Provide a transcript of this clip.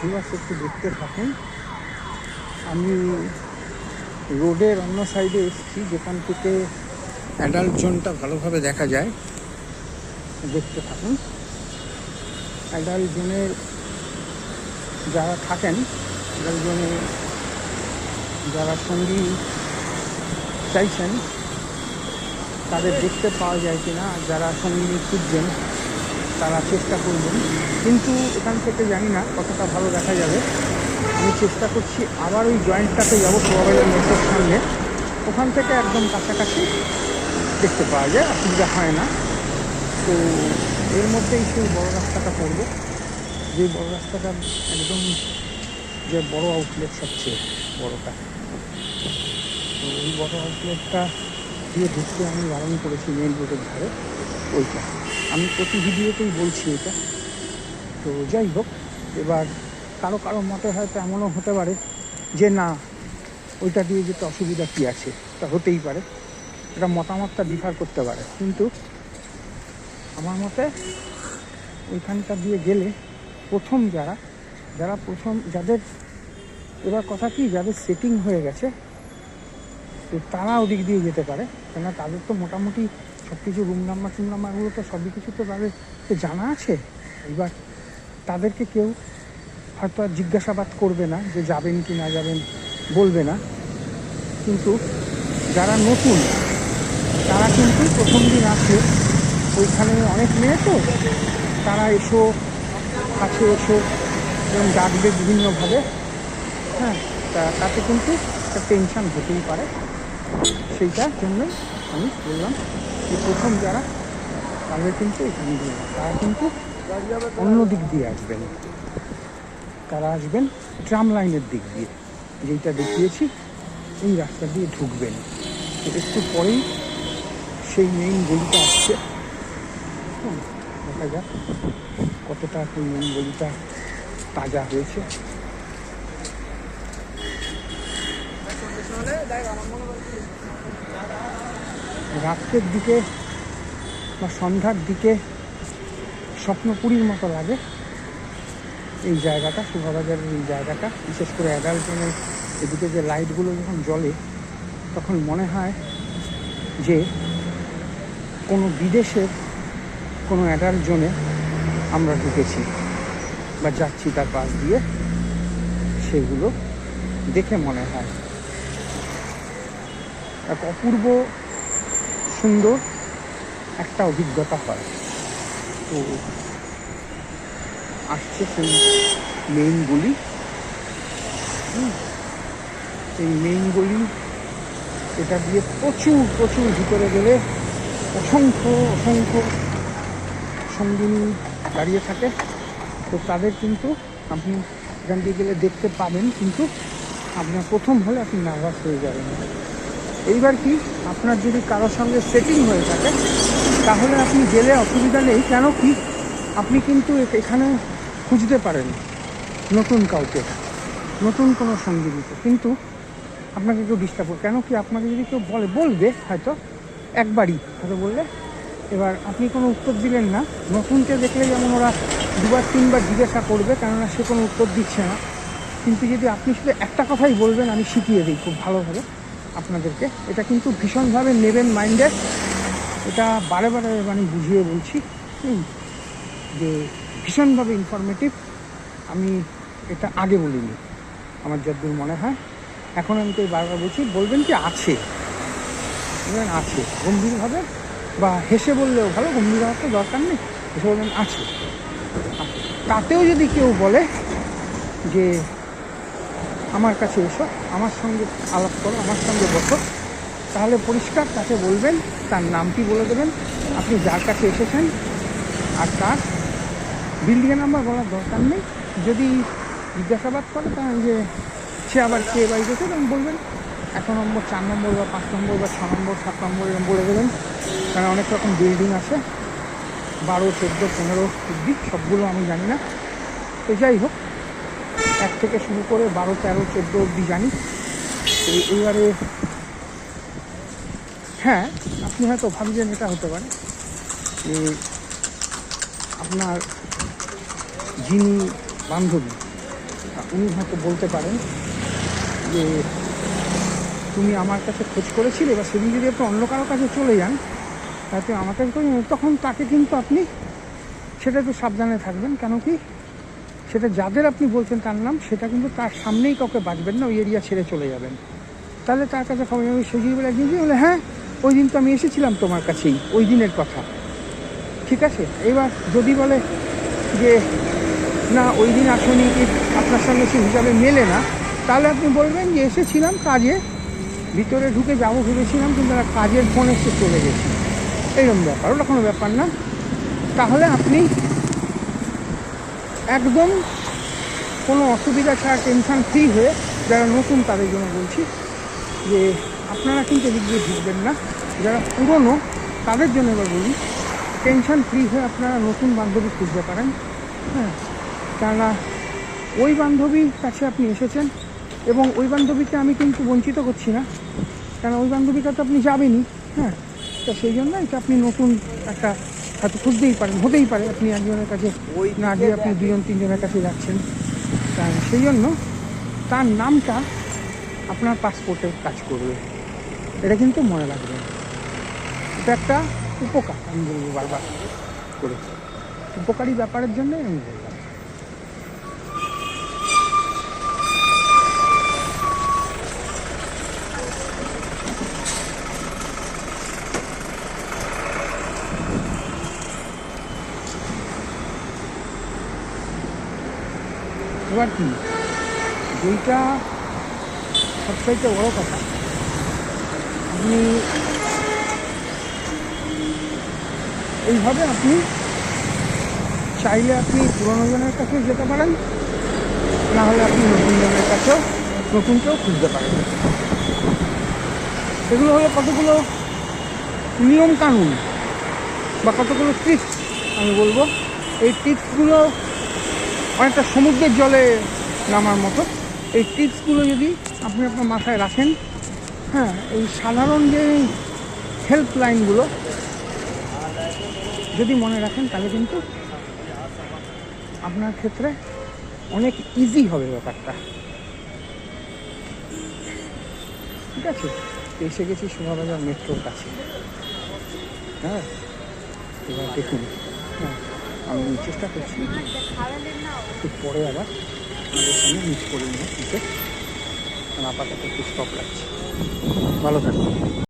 Viewers একটু দেখতে থাকুন। আমি রোডের অন্য সাইডে এসেছি, যেখান থেকে অ্যাডাল্ট জোনটা ভালোভাবে দেখা যায়। দেখতে থাকুন। অ্যাডাল্ট জোনের যারা থাকেন অ্যাডাল্ট জোনে যারা সঙ্গী চাইছেন, তাদের দেখতে পাওয়া যায় কিনা, যারা সঙ্গী খুঁজছেন। তারা চেষ্টা করবেন। কিন্তু এখান থেকে জানি না কতটা ভালো দেখা যাবে। আমি চেষ্টা করছি আবার ওই জয়েন্টটাতে যাব মোবাইলের নেটের সামনে। ওখান থেকে একদম কাছাকাছি দেখতে পাওয়া যায়, অসুবিধা হয় না। তো এর মধ্যেই সেই বড় রাস্তাটা পড়বে। যে বড় রাস্তাটা একদম যে বড় আউটলেট সবচেয়ে বড়টা। তো ওই বড় আউটলেটটা দিয়ে ঢুকতে আমি বারণ করেছি মেন রোডের ধারে। ওইটা। আমি প্রতি ভিডিওতেই বলছি এটা। তো যাই হোক, এবার কারও কারও মতে হয়তো এমনও হতে পারে যে না, ওইটা দিয়ে যেতে অসুবিধা কী আছে? তা হতেই পারে। এটা মতামতটা ডিফার করতে পারে। কিন্তু আমার মতে ওইখানটা দিয়ে গেলে প্রথম যারা যারা প্রথম, যাদের এবার কথা কি, যাদের সেটিং হয়ে গেছে, তো তারা ওদিক দিয়ে যেতে পারে। কেননা তাদের তো মোটামুটি সব কিছু রুম নাম্বার টুম নাম্বারগুলো তো সবই কিছু তো তাদের জানা আছে। এবার তাদেরকে কেউ হয়তো আর জিজ্ঞাসাবাদ করবে না যে যাবেন কি না যাবেন, বলবে না। কিন্তু যারা নতুন, তারা কিন্তু প্রথম দিন আসলে ওইখানে অনেক মেয়ে তো, তারা এসো, কাছে এসো, এবং ডাকবে বিভিন্নভাবে। হ্যাঁ তা তাতে কিন্তু একটা টেনশান হতেই পারে। সেইটার জন্যই আমি বললাম। যে প্রথম যারা, তাদের কিন্তু এখানে দিয়ে তারা কিন্তু অন্য দিক দিয়ে আসবেন। তারা আসবেন ট্রাম লাইনের দিক দিয়ে। যেইটা দেখিয়েছি, এই রাস্তা দিয়ে ঢুকবেন। একটু পরেই সেই মেইন গলিটা আসছে। দেখা যাক কতটা সেই মেইন গলিটা তাজা হয়েছে। রাত্রের দিকে বা সন্ধ্যার দিকে স্বপ্নপুরীর মতো লাগে। এই জায়গাটা, শোভাবাজারের এই জায়গাটা, বিশেষ করে অ্যাডাল্টনের এদিকে যে লাইটগুলো যখন জ্বলে, তখন মনে হয় যে কোনো বিদেশের, কোনো অ্যাডাল্ট জোনে আমরা ঢুকেছি বা যাচ্ছি তার পাশ দিয়ে। সেগুলো দেখে মনে হয়। এক অপূর্ব সুন্দর একটা অভিজ্ঞতা হয়। তো আসছে সেই মেইন গলি। সেই মেইন গলি। এটা দিয়ে প্রচুর প্রচুর ভিতরে গেলে অসংখ্য অসংখ্য সঙ্গিনী দাঁড়িয়ে থাকে। তো তাদের কিন্তু আপনি এখান দিয়ে গেলে দেখতে পাবেন, কিন্তু আপনার প্রথম হলে আপনি নার্ভাস হয়ে যাবেন। এইবার কি? আপনার যদি কারোর সঙ্গে সেটিং হয়ে থাকে, তাহলে আপনি গেলে অসুবিধা নেই। কেন কি? আপনি কিন্তু এখানে খুঁজতে পারেন নতুন কাউকে, নতুন কোনো সঙ্গী দিতে কিন্তু আপনাকে কেউ ডিস্টার্ব কেন কি? আপনাকে যদি কেউ বলে, বলবে হয়তো একবারই, হয়তো বললে। এবার আপনি কোনো উত্তর দিলেন না। নতুনকে দেখলে যেমন ওরা দুবার, তিনবার জিজ্ঞাসা করবে, কেননা সে কোনো উত্তর দিচ্ছে না। কিন্তু যদি আপনি শুধু একটা কথাই বলবেন, আমি শিখিয়ে দিই খুব ভালোভাবে। আপনাদেরকে। এটা কিন্তু ভীষণভাবে নেবেন মাইন্ডে এটা বারে বারে মানে বুঝিয়ে বলছি যে ভীষণভাবে ইনফরমেটিভ আমি এটা আগে বলিনি, আমার যতদূর মনে হয়। এখন আমি তো বারবার বলছি, বলবেন কি, আছে। আছে, গম্ভীরভাবে বা হেসে বললেও ভালো, গম্ভীর হওয়ার তো দরকার নেই। হেসে বলবেন আছে। তাতেও যদি কেউ বলে যে আমার কাছে এসো, আমার সঙ্গে আলাপ করো, আমার সঙ্গে বসো। তাহলে পরিষ্কার তাকে বলবেন, তার নামটি বলে দেবেন, আপনি যার কাছে এসেছেন আর তার বিল্ডিংয়ের নাম্বার বলার দরকার নেই। যদি জিজ্ঞাসাবাদ করে, তাহলে যে সে আবার কে বাড়ি গেছে তখন বলবেন। এক নম্বর, চার নম্বর বা পাঁচ নম্বর বা ছ নম্বর, সাত নম্বর এরকম বলে দেবেন। কারণ অনেক রকম বিল্ডিং আছে। বারো, চোদ্দ, পনেরো অব্দি সবগুলো আমি জানি না। তো যাই হোক এক থেকে শুরু করে বারো, তেরো, চোদ্দ অব্দি জানি। তো এইবারে হ্যাঁ আপনি হয়তো ভাবছেন এটা হতে পারে। যে আপনার যিনি বান্ধবী উনি হয়তো বলতে পারেন যে, তুমি আমার কাছে খোঁজ করেছিলে বা সেদিন যদি আপনি অন্য কারোর কাছে চলে যান, তাতে আমার কাছে তখন তাকে কিন্তু আপনি, সেটা একটু সাবধানে থাকবেন। কেন কি সেটা যাদের আপনি বলছেন তার নাম, সেটা কিন্তু তার সামনেই কাউকে বাঁচবেন না, ওই এরিয়া ছেড়ে চলে যাবেন। তাহলে তার কাছে খবর যাবে সে যদি বলে একদিন বলে হ্যাঁ ওই দিন তো আমি এসেছিলাম তোমার কাছেই, ওই দিনের কথা। ঠিক আছে? এবার যদি বলে যে, না, ওই দিন আসনি আপনার সঙ্গে সে হিসাবে মেলে না, তাহলে আপনি বলবেন যে, এসেছিলাম কাজে, ভিতরে ঢুকে যাব ভেবেছিলাম, কিন্তু একটা কাজের ফোন এসে চলে গেছি। এইরকম ব্যাপার, ওটা কোনো ব্যাপার না। তাহলে আপনি একদম কোনো অসুবিধা ছাড়া টেনশন ফ্রি হয়ে যারা নতুন তাদের জন্য বলছি যে আপনারা কিন্তু এদিক দিয়ে ঢুকবেন না। যারা পুরনো, তাদের জন্য এবার বলি টেনশন ফ্রি হয়ে আপনারা নতুন বান্ধবী খুঁজতে পারেন। হ্যাঁ কেননা ওই বান্ধবীর কাছে আপনি এসেছেন এবং ওই বান্ধবীকে আমি কিন্তু বঞ্চিত করছি না। কেন ওই বান্ধবীটা তো আপনি যাবেনই হ্যাঁ তো সেই জন্য এটা আপনি নতুন একটা হয়তো খুঁজতেই পারেন হতেই পারে আপনি একজনের কাছে ওই না গিয়ে আপনি দুজন তিনজনের কাছে যাচ্ছেন। তা সেই জন্য তার নামটা আপনার পাসপোর্টে কাজ করবে। এটা কিন্তু মনে লাগবে এটা একটা উপকার আমি বলব বারবার করে। উপকারী ব্যাপারের জন্যই আমি বললাম এবার কি? যেইটা সবচাইতে বড় কথা আপনি এইভাবে আপনি চাইলে আপনি পুরনো জনের কাছেও যেতে পারেন, না হলে আপনি নতুন জনের কাছেও, নতুন কেউ খুঁজতে পারেন। এগুলো হলো কতগুলো নিয়ম কানুন বা কতগুলো ট্রিক্স আমি বলব। এই ট্রিক্সগুলো অনেকটা সমুদ্রের জলে নামার মতো। এই টিপসগুলো যদি আপনি আপনার মাথায় রাখেন হ্যাঁ এই সাধারণ যে হেল্পলাইনগুলো যদি মনে রাখেন, তাহলে কিন্তু আপনার ক্ষেত্রে অনেক ইজি হবে ব্যাপারটা। ঠিক আছে? এসে গেছি শোভাবাজার মেট্রোর কাছে। হ্যাঁ এবার দেখুন। হ্যাঁ। আমি চেষ্টা করছি। একটু পরে আবার আমাদের সঙ্গে মিট করে নিয়ে আপাতত একটু স্টপ রাখছি। ভালো থাকবেন।